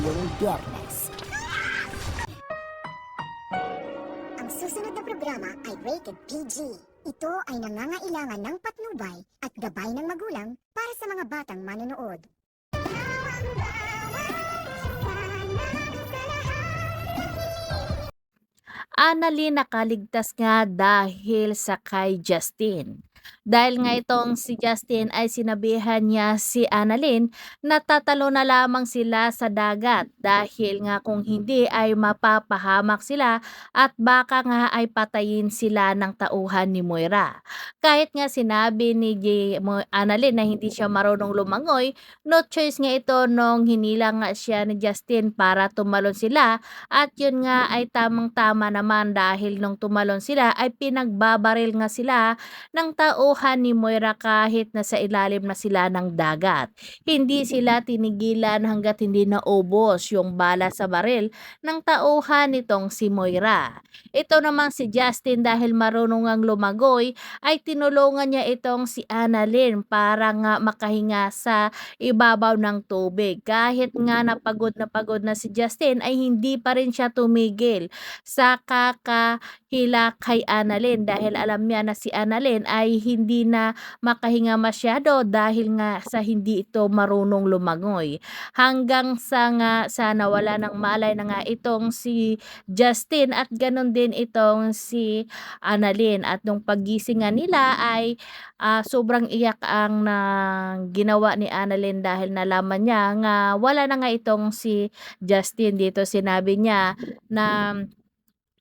ngayong biyernes. Ang susunod na programa ay rated PG. Ito ay nangangailangan ng patnubay at gabay ng magulang para sa mga batang manonood. Annalyn nakaligtas nga dahil sa kay Justin. Dahil nga itong si Justin ay sinabihan niya si Annalyn na tatalo na lamang sila sa dagat dahil nga kung hindi ay mapapahamak sila at baka nga ay patayin sila ng tauhan ni Moira. Kahit nga sinabi ni J- Annalyn na hindi siya marunong lumangoy, no choice nga ito nung hinilang nga siya ni Justin para tumalon sila at yun nga ay tamang-tama naman dahil nung tumalon sila ay pinagbabaril nga sila ng tauhan ni Moira kahit nasa ilalim na sila ng dagat. Hindi sila tinigilan hanggat hindi naubos yung bala sa baril ng tauhan nitong si Moira. Ito namang si Justin dahil marunong ang lumagoy ay tinulungan niya itong si Annalyn para nga makahinga sa ibabaw ng tubig. Kahit nga napagod na pagod na si Justin ay hindi pa rin siya tumigil sa kakahila kay Annalyn. Dahil alam niya na si Annalyn ay hindi na makahinga masyado dahil nga sa hindi ito marunong lumangoy. Hanggang sa nga sa nawala ng malay na nga itong si Justin at ganon din itong si Annalyn. At nung paggising nila ay ah, sobrang iyak ang na ginawa ni Annalyn dahil nalaman niya nga wala na nga itong si Justin. Dito sinabi niya na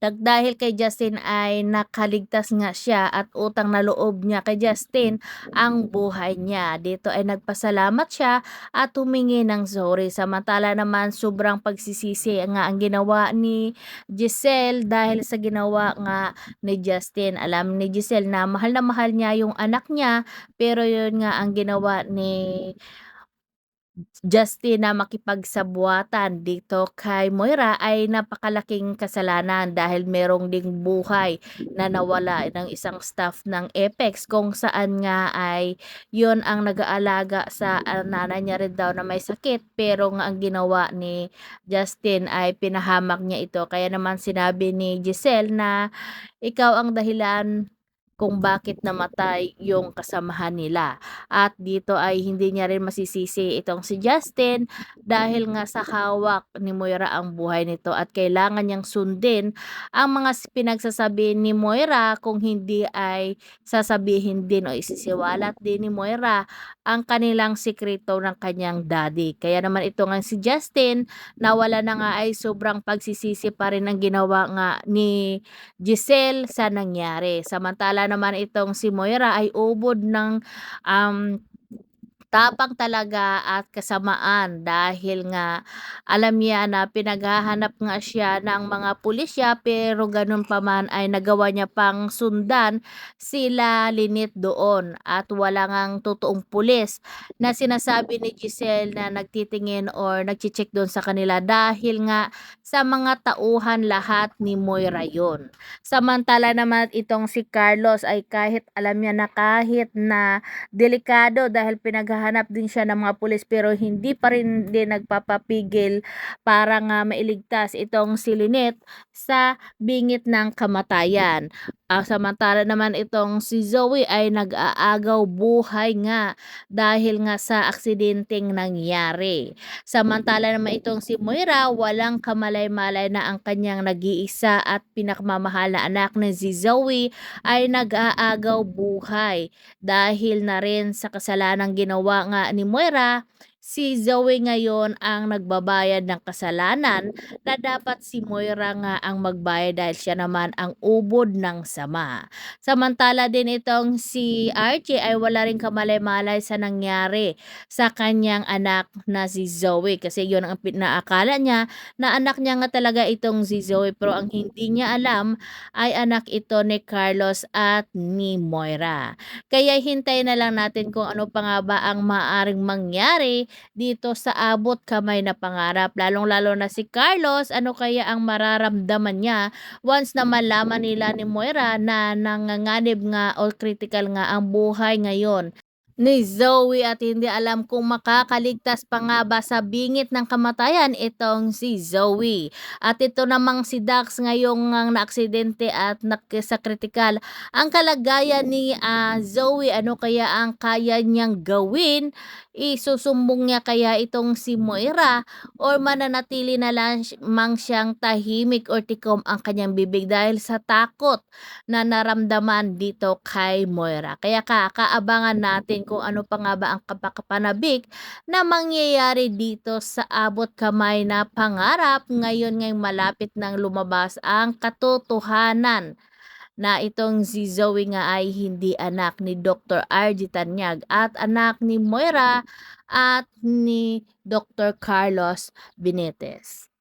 dahil kay Justin ay nakaligtas nga siya at utang na loob niya kay Justin ang buhay niya. Dito ay nagpasalamat siya at humingi ng sorry. Samantala naman sobrang pagsisisi nga ang ginawa ni Giselle dahil sa ginawa nga ni Justin. Alam ni Giselle na mahal na mahal niya yung anak niya pero yun nga ang ginawa ni Justin na makipagsabuatan dito kay Moira ay napakalaking kasalanan dahil merong ding buhay na nawala ng isang staff ng Apex kung saan nga ay yun ang nag-aalaga sa ah, nanay niya rin daw na may sakit. Pero nga ang ginawa ni Justin ay pinahamak niya ito. Kaya naman sinabi ni Giselle na ikaw ang dahilan kung bakit namatay yung kasamahan nila. At dito ay hindi niya rin masisisi itong si Justin dahil nga sa hawak ni Moira ang buhay nito at kailangan niyang sundin ang mga pinagsasabi ni Moira kung hindi ay sasabihin din o isisiwalat din ni Moira ang kanilang sikreto ng kanyang daddy. Kaya naman ito nga si Justin nawala na nga ay sobrang pagsisisi pa rin ang ginawa nga ni Giselle sa nangyari. Samantala naman itong si Moira ay ubod ng um, tapang talaga at kasamaan dahil nga alam niya na pinaghahanap nga siya ng mga pulisya pero ganun pa man ay nagawa niya pang sundan sila linit doon at wala ngang totoong pulis na sinasabi ni Giselle na nagtitingin or nagchicheck doon sa kanila dahil nga sa mga tauhan lahat ni Moira yon. Samantala naman itong si Carlos ay kahit alam niya na kahit na delikado dahil pinaghahanap din siya ng mga pulis pero hindi pa rin din nagpapapigil para nga mailigtas itong si Lynette sa bingit ng kamatayan. Ah, samantala naman itong si Zoe ay nag-aagaw buhay nga dahil nga sa aksidenteng nangyari. Samantala naman itong si Moira, walang kamalay-malay na ang kanyang nag-iisa at pinakamamahal na anak na si Zoe ay nag-aagaw buhay. Dahil na rin sa kasalanang ginawa nga ni Moira, si Zoe ngayon ang nagbabayad ng kasalanan na dapat si Moira nga ang magbayad dahil siya naman ang ubod ng sama. Samantala din itong si Archie ay wala rin kamalay-malay sa nangyari sa kanyang anak na si Zoe kasi yun ang pinaakala niya na anak niya nga talaga itong si Zoe pero ang hindi niya alam ay anak ito ni Carlos at ni Moira. Kaya hintayin na lang natin kung ano pa nga ba ang maaring mangyari dito sa abot kamay na pangarap. Lalong-lalo na si Carlos, ano kaya ang mararamdaman niya once na malaman nila ni Moira na nanganganib nga o critical nga ang buhay ngayon ni Zoe at hindi alam kung makakaligtas pa nga ba sa bingit ng kamatayan itong si Zoe. At ito namang si Dax ngayong ang naaksidente at nak sa kritikal ang kalagayan ni ah, Zoe ano kaya ang kaya niyang gawin isusumbong niya kaya itong si Moira or mananatili na lang mang siyang tahimik or tikom ang kanyang bibig dahil sa takot na naramdaman dito kay Moira. Kaya kakaabangan natin kung ano pa nga ba ang kapakapanabik na mangyayari dito sa abot kamay na pangarap ngayon ngayong malapit nang lumabas ang katotohanan na itong si Zoe nga ay hindi anak ni Dr. RG Tanyag at anak ni Moira at ni Dr. Carlos Benitez.